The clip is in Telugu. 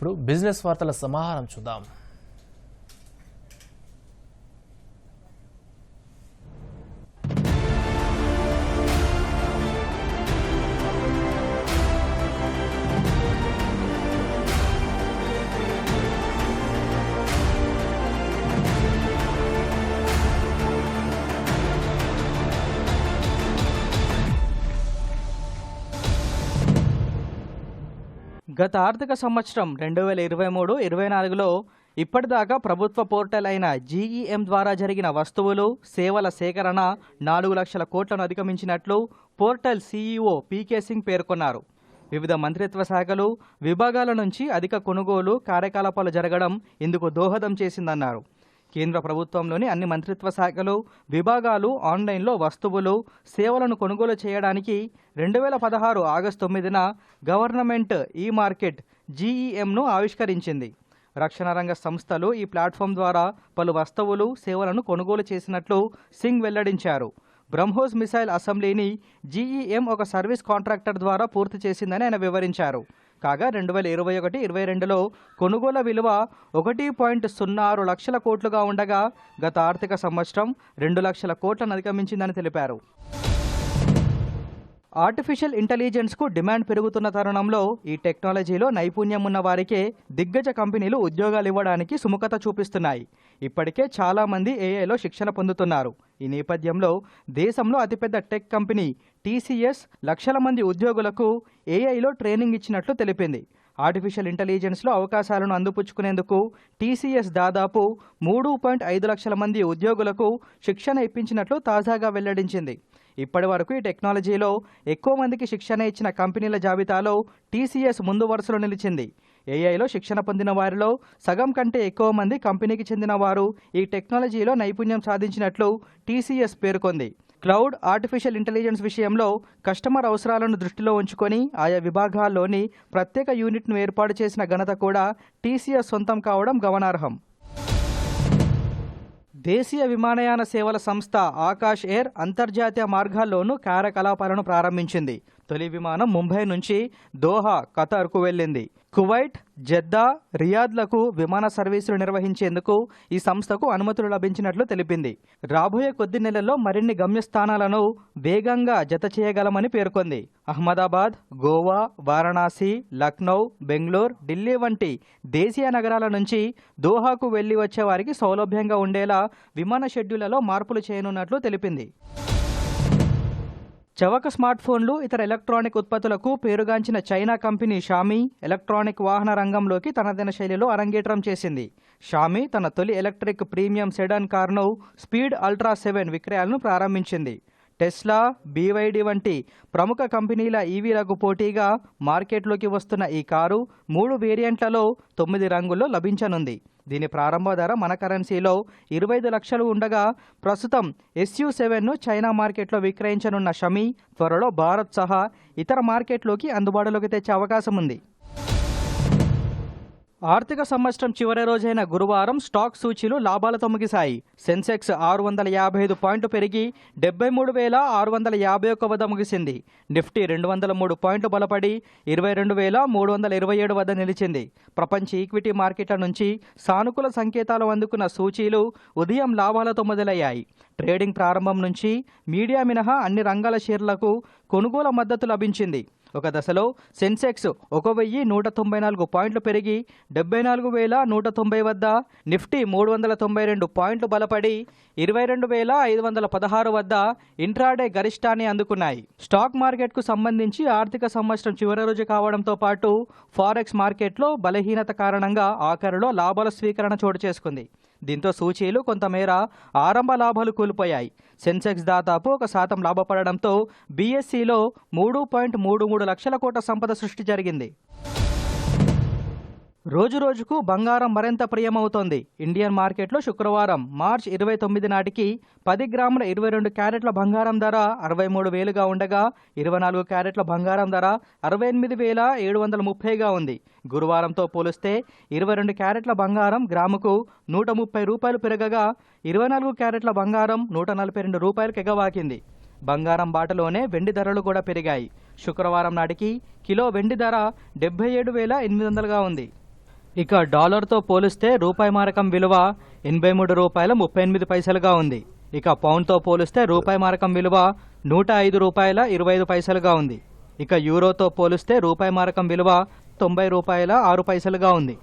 ఇప్పుడు బిజినెస్ వార్తల సమాహారం చూద్దాం. గత ఆర్థిక సంవత్సరం రెండు వేల ఇరవై మూడు ఇరవై నాలుగులో ఇప్పటిదాకా ప్రభుత్వ పోర్టల్ అయిన జీఈఎం ద్వారా జరిగిన వస్తువులు సేవల సేకరణ నాలుగు లక్షల కోట్లను అధిగమించినట్లు పోర్టల్ సీఈఓ పీకే సింగ్ పేర్కొన్నారు. వివిధ మంత్రిత్వ శాఖలు విభాగాల నుంచి అధిక కొనుగోలు కార్యకలాపాలు జరగడం ఇందుకు దోహదం చేసిందన్నారు. కేంద్ర ప్రభుత్వంలోని అన్ని మంత్రిత్వ శాఖలు విభాగాలు ఆన్లైన్లో వస్తువులు సేవలను కొనుగోలు చేయడానికి రెండు వేల పదహారు ఆగస్టు తొమ్మిదిన గవర్నమెంట్ ఈ మార్కెట్ జీఈఎంను ఆవిష్కరించింది. రక్షణ రంగ సంస్థలు ఈ ప్లాట్ఫామ్ ద్వారా పలు వస్తువులు సేవలను కొనుగోలు చేసినట్లు సింగ్ వెల్లడించారు. బ్రహ్మోస్ మిసైల్ అసెంబ్లీని జీఈఎం ఒక సర్వీస్ కాంట్రాక్టర్ ద్వారా పూర్తి చేసిందని ఆయన వివరించారు. కాగా రెండు వేల ఇరవై ఒకటి ఇరవై రెండులో కొనుగోల విలువ ఒకటి పాయింట్ సున్నా ఆరు లక్షల కోట్లుగా ఉండగా గత ఆర్థిక సంవత్సరం రెండు లక్షల కోట్లను అధిగమించిందని తెలిపారు. ఆర్టిఫిషియల్ ఇంటెలిజెన్స్కు డిమాండ్ పెరుగుతున్న తరుణంలో ఈ టెక్నాలజీలో నైపుణ్యం ఉన్న వారికే దిగ్గజ కంపెనీలు ఉద్యోగాలు ఇవ్వడానికి సుముఖత చూపిస్తున్నాయి. ఇప్పటికే చాలామంది ఏఐలో శిక్షణ పొందుతున్నారు. ఈ నేపథ్యంలో దేశంలో అతిపెద్ద టెక్ కంపెనీ టీసీఎస్ లక్షల మంది ఉద్యోగులకు ఏఐలో ట్రైనింగ్ ఇచ్చినట్లు తెలిపింది. ఆర్టిఫిషియల్ ఇంటెలిజెన్స్లో అవకాశాలను అందిపుచ్చుకునేందుకు టీసీఎస్ దాదాపు మూడు పాయింట్ ఐదు లక్షల మంది ఉద్యోగులకు శిక్షణ ఇప్పించినట్లు తాజాగా వెల్లడించింది. ఇప్పటి వరకు ఈ టెక్నాలజీలో ఎక్కువ మందికి శిక్షణ ఇచ్చిన కంపెనీల జాబితాలో టీసీఎస్ ముందు వరుసలో నిలిచింది. ఏఐలో శిక్షణ పొందిన వారిలో సగం కంటే ఎక్కువ మంది కంపెనీకి చెందిన వారు ఈ టెక్నాలజీలో నైపుణ్యం సాధించినట్లు టీసీఎస్ పేర్కొంది. క్లౌడ్ ఆర్టిఫిషియల్ ఇంటెలిజెన్స్ విషయంలో కస్టమర్ అవసరాలను దృష్టిలో ఉంచుకొని ఆయా విభాగాల్లోని ప్రత్యేక యూనిట్ను ఏర్పాటు చేసిన ఘనత కూడా టీసీఎస్ సొంతం కావడం గమనార్హం. దేశీయ విమానయాన సేవల సంస్థ ఆకాష్ ఎయిర్ అంతర్జాతీయ మార్గాల్లోనూ కార్యకలాపాలను ప్రారంభించింది. తొలి విమానం ముంబై నుంచి దోహా ఖతార్కు వెళ్ళింది. కువైట్ జెద్దా రియాద్లకు విమాన సర్వీసులు నిర్వహించేందుకు ఈ సంస్థకు అనుమతులు లభించినట్లు తెలిపింది. రాబోయే కొద్ది నెలల్లో మరిన్ని గమ్యస్థానాలను వేగంగా జత చేయగలమని పేర్కొంది. అహ్మదాబాద్ గోవా వారణాసి లక్నౌ బెంగళూరు ఢిల్లీ వంటి దేశీయ నగరాల నుంచి దోహాకు వెళ్ళి వచ్చే వారికి సౌలభ్యంగా ఉండేలా విమాన షెడ్యూళ్ళలో మార్పులు చేయనున్నట్లు తెలిపింది. చవక స్మార్ట్ ఫోన్లు ఇతర ఎలక్ట్రానిక్ ఉత్పత్తులకు పేరుగాంచిన చైనా కంపెనీ షామీ ఎలక్ట్రానిక్ వాహన రంగంలోకి తనదైన శైలిలో అరంగేట్రం చేసింది. షామీ తన తొలి ఎలక్ట్రిక్ ప్రీమియం సెడాన్ కార్ను స్పీడ్ అల్ట్రా సెవెన్ విక్రయాలను ప్రారంభించింది. టెస్లా బీవైడి వంటి ప్రముఖ కంపెనీల ఈవీలకు పోటీగా మార్కెట్లోకి వస్తున్న ఈ కారు మూడు వేరియంట్లలో తొమ్మిది రంగుల్లో లభించనుంది. దీని ప్రారంభ ధర మన కరెన్సీలో ఇరవై ఐదు లక్షలు ఉండగా ప్రస్తుతం ఎస్యూ సెవెన్ను చైనా మార్కెట్లో విక్రయించనున్న షమీ త్వరలో భారత్ సహా ఇతర మార్కెట్లోకి అందుబాటులోకి తెచ్చే అవకాశం ఉంది ఆర్థిక సంవత్సరం చివరి రోజైన గురువారం స్టాక్ సూచీలు లాభాలతో ముగిశాయి. సెన్సెక్స్ ఆరు వందల యాభై ఐదు పాయింట్లు పెరిగి డెబ్బై మూడు వేల ఆరు వందల యాభై ఒక్క వద్ద ముగిసింది. నిఫ్టీ రెండు వందల మూడు పాయింట్లు బలపడి ఇరవై రెండు వేల మూడు వందల ఇరవై ఏడు వద్ద నిలిచింది. ప్రపంచ ఈక్విటీ మార్కెట్ల నుంచి సానుకూల సంకేతాలు అందుకున్న సూచీలు ఉదయం లాభాలతో మొదలయ్యాయి. ట్రేడింగ్ ప్రారంభం నుంచి మీడియా మినహా అన్ని రంగాల షేర్లకు కొనుగోలు మద్దతు లభించింది. ఒక దశలో సెన్సెక్స్ ఒక వెయ్యి నూట తొంభై నాలుగు పాయింట్లు పెరిగి డెబ్బై నాలుగు వేల నూట తొంభై వద్ద నిఫ్టీ మూడు వందల తొంభై రెండు పాయింట్లు బలపడి ఇరవై రెండు వేల ఐదు వందల పదహారు వద్ద ఇంట్రాడే గరిష్టాన్ని అందుకున్నాయి. స్టాక్ మార్కెట్కు సంబంధించి ఆర్థిక సంవత్సరం చివరి రోజు కావడంతో పాటు ఫారెక్స్ మార్కెట్లో బలహీనత కారణంగా ఆఖరులో లాభాల స్వీకరణ చోటు చేసుకుంది. దీంతో సూచీలు కొంతమేర ఆరంభ లాభాలు కోల్పోయాయి. సెన్సెక్స్ దాదాపు ఒక శాతం లాభపడడంతో బీఎస్సీలో మూడు పాయింట్ మూడు మూడు లక్షల కోట్ల సంపద సృష్టి జరిగింది. రోజురోజుకు బంగారం మరింత ప్రియమవుతోంది. ఇండియన్ మార్కెట్లో శుక్రవారం మార్చ్ ఇరవై తొమ్మిది నాటికి పది గ్రాముల ఇరవై రెండు క్యారెట్ల బంగారం ధర అరవై మూడు వేలుగా ఉండగా ఇరవై నాలుగు క్యారెట్ల బంగారం ధర అరవై ఎనిమిది వేల ఏడు వందల ముప్పైగా ఉంది. గురువారంతో పోలిస్తే ఇరవై రెండు క్యారెట్ల బంగారం గ్రాముకు నూట ముప్పై రూపాయలు పెరగగా ఇరవై నాలుగు క్యారెట్ల బంగారం నూట నలభై రెండు రూపాయలకు ఎగవాకింది. బంగారం బాటలోనే వెండి ధరలు కూడా పెరిగాయి. శుక్రవారం నాటికి కిలో వెండి ధర డెబ్బై ఏడు వేల ఎనిమిది వందలుగా ఉంది. ఇక డాలర్తో పోలిస్తే రూపాయి మారకం విలువ ఎనభై మూడు రూపాయల ముప్పై ఎనిమిది పైసలుగా ఉంది. ఇక పౌండ్తో పోలిస్తే రూపాయి మారకం విలువ నూట ఐదు రూపాయల ఇరవై ఐదు పైసలుగా ఉంది. ఇక యూరోతో పోలిస్తే రూపాయి మారకం విలువ తొంభై రూపాయల ఆరు పైసలుగా ఉంది.